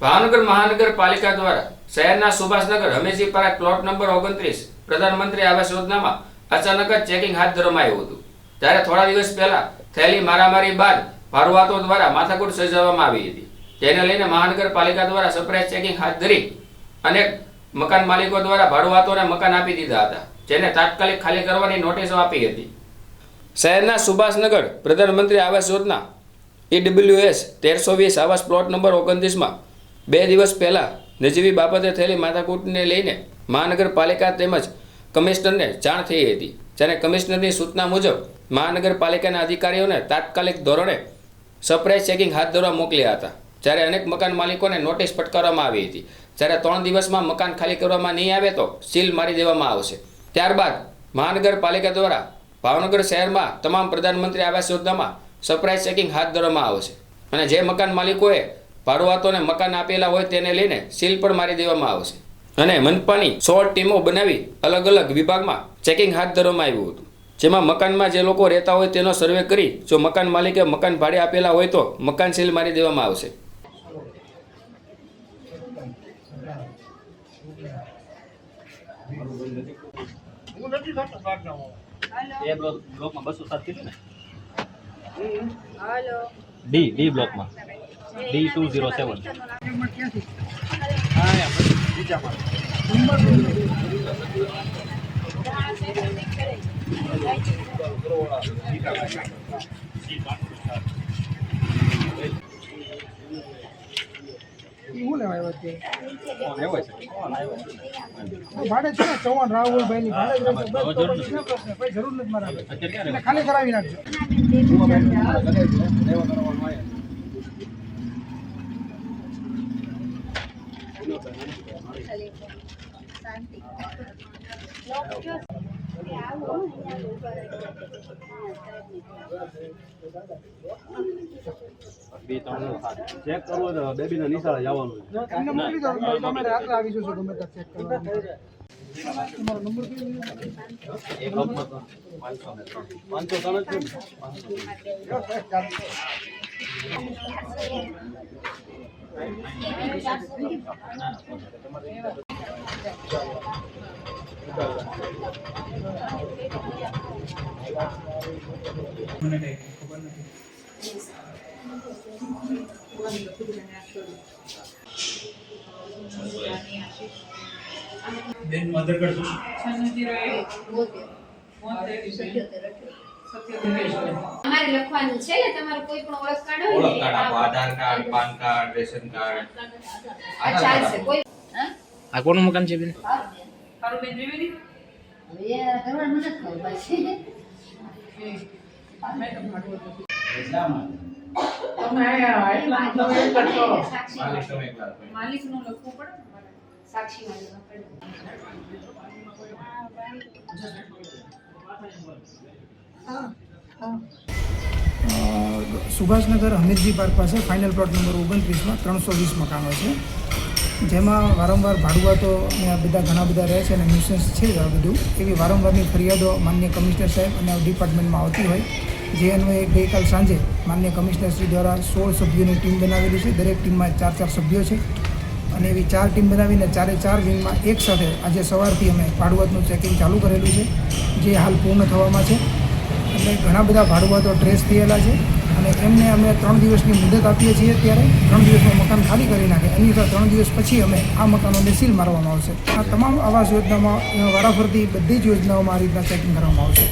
ભાવનગર મહાનગરપાલિકા દ્વારા શહેરના Subhashnagar Hamirji park plot number ઓગણત્રીસ પ્રધાનમંત્રી આવાસ યોજનામાં અચાનક જ ચેકિંગ હાથ ધરવામાં આવ્યું હતું. ત્યારે થોડા દિવસ પહેલા થયેલી મારામારી બાદ ભારુઆતો દ્વારા માથાકૂટ સર્જાવવામાં આવી હતી. જેને લઈને મહાનગરપાલિકા દ્વારા સરપ્રાઇઝ ચેકિંગ હાથ ધરી અનેક મકાન માલિકો દ્વારા ભાડુઆતોને મકાન આપી દીધા હતા, જેને તાત્કાલિક ખાલી કરવાની નોટિસો આપી હતી. શહેરના સુભાષનગર પ્રધાનમંત્રી આવાસ યોજના ઈડબ્લ્યુએસ તેરસો વીસ આવાસ પ્લોટ નંબર ઓગણત્રીસમાં બે દિવસ પહેલાં નજીવી બાબતે થયેલી માથાકૂટને લઈને મહાનગરપાલિકા તેમજ કમિશનરને જાણ થઈ હતી, જ્યારે કમિશનરની સૂચના મુજબ મહાનગરપાલિકાના અધિકારીઓને તાત્કાલિક ધોરણે સરપ્રાઇઝ ચેકિંગ હાથ ધરવા મોકલ્યા હતા. જ્યારે અનેક મકાન માલિકોને નોટિસ ફટકારવામાં આવી હતી. જ્યારે ત્રણ દિવસમાં મકાન ખાલી કરવામાં નહીં આવે તો સીલ મારી દેવામાં આવશે. ત્યારબાદ મહાનગરપાલિકા દ્વારા ભાવનગર શહેરમાં તમામ પ્રધાનમંત્રી આવાસ યોજનામાં સરપ્રાઇઝ ચેકિંગ હાથ ધરવામાં આવશે. અને જે મકાન માલિકોએ ભાડુઆતોને મકાન આપેલા હોય તેને લઈને સીલ પણ મારી દેવામાં આવશે. અને મનપાની સોળ ટીમો બનાવી અલગ અલગ વિભાગમાં ચેકિંગ હાથ ધરવામાં આવ્યું હતું. જેમાં મકાનમાં જે લોકો રહેતા હોય તેનો સર્વે કરી જો મકાન માલિકે મકાન ભાડે આપેલા હોય તો મકાન સીલ મારી દેવામાં આવશે. બ્લોકમાં બસો સાત કીધું ને? હલો. ડી ડી બ્લોકમાં. ડી ટુ ઝીરો સેવન ભાડે છે ને ચૌહાણ રાહુલભાઈ ની ભાડે જરૂર નથી મારા ખાલી કરાવી નાખજો બે ત્રણ ચેક કરવો તો બેબીના નિશાળે જવાનું મોકલી રાત્રે આવી જશો ગમે ત્યાં ચેક કરવા તમારો નંબર પાંચસો. ત્રણ પાંચસો. ત્રણ જ છે ને? બેન આધાર કાર્ડ શું અમારે લખવાનું છે? એટલે તમારું કોઈ પણ ઓળખ કાર્ડ હોય ઓળખ કાર્ડ આપો Aadhaar card PAN card ration card. આ ચાલશે કોઈ હા? આ કોનું મકાન છે બેન? હવે આ કરવાનું નથી ખબર પાછી. સાક્ષી માલિક. તમે એકલા છો. માલિકનું લખવું પડે. સાક્ષી. અ, સુભાષનગર હમીરજી પાર્ક પાસે ફાઇનલ પ્લોટ નંબર ઓગણત્રીસમાં ત્રણસો વીસ મકાનો છે. જેમાં વારંવાર ભાડુઆતો અહીંયા બધા ઘણા બધા રહે છે અને ન્યુસન્સ છે આ બધું. એવી વારંવારની ફરિયાદો માન્ય કમિશનર સાહેબ અને ડિપાર્ટમેન્ટમાં આવતી હોય. જે અન્વયે ગઈકાલ સાંજે માન્ય કમિશનરશ્રી દ્વારા સોળ સભ્યોની ટીમ બનાવેલી છે. દરેક ટીમમાં ચાર ચાર સભ્યો છે. અને એવી ચાર ટીમ બનાવીને ચારે ચાર વિંગમાં એક સાથે આજે સવારથી અમે ભાડુઆતનું ચેકિંગ ચાલુ કરેલું છે. જે હાલ પૂર્ણ થવામાં છે. એટલે ઘણા બધા ભાડુઆતો ટ્રેસ થયેલા છે. અને એમને અમે ત્રણ દિવસની મુદત આપીએ છીએ ત્યારે ત્રણ દિવસમાં મકાન ખાલી કરી નાખે. એની ત્રણ દિવસ પછી અમે આ મકાનોને સીલ મારવામાં આવશે. આ તમામ આવાસ યોજનામાં વારાફરતી બધી જ યોજનાઓમાં આ રીતના ચેકિંગ કરવામાં આવશે.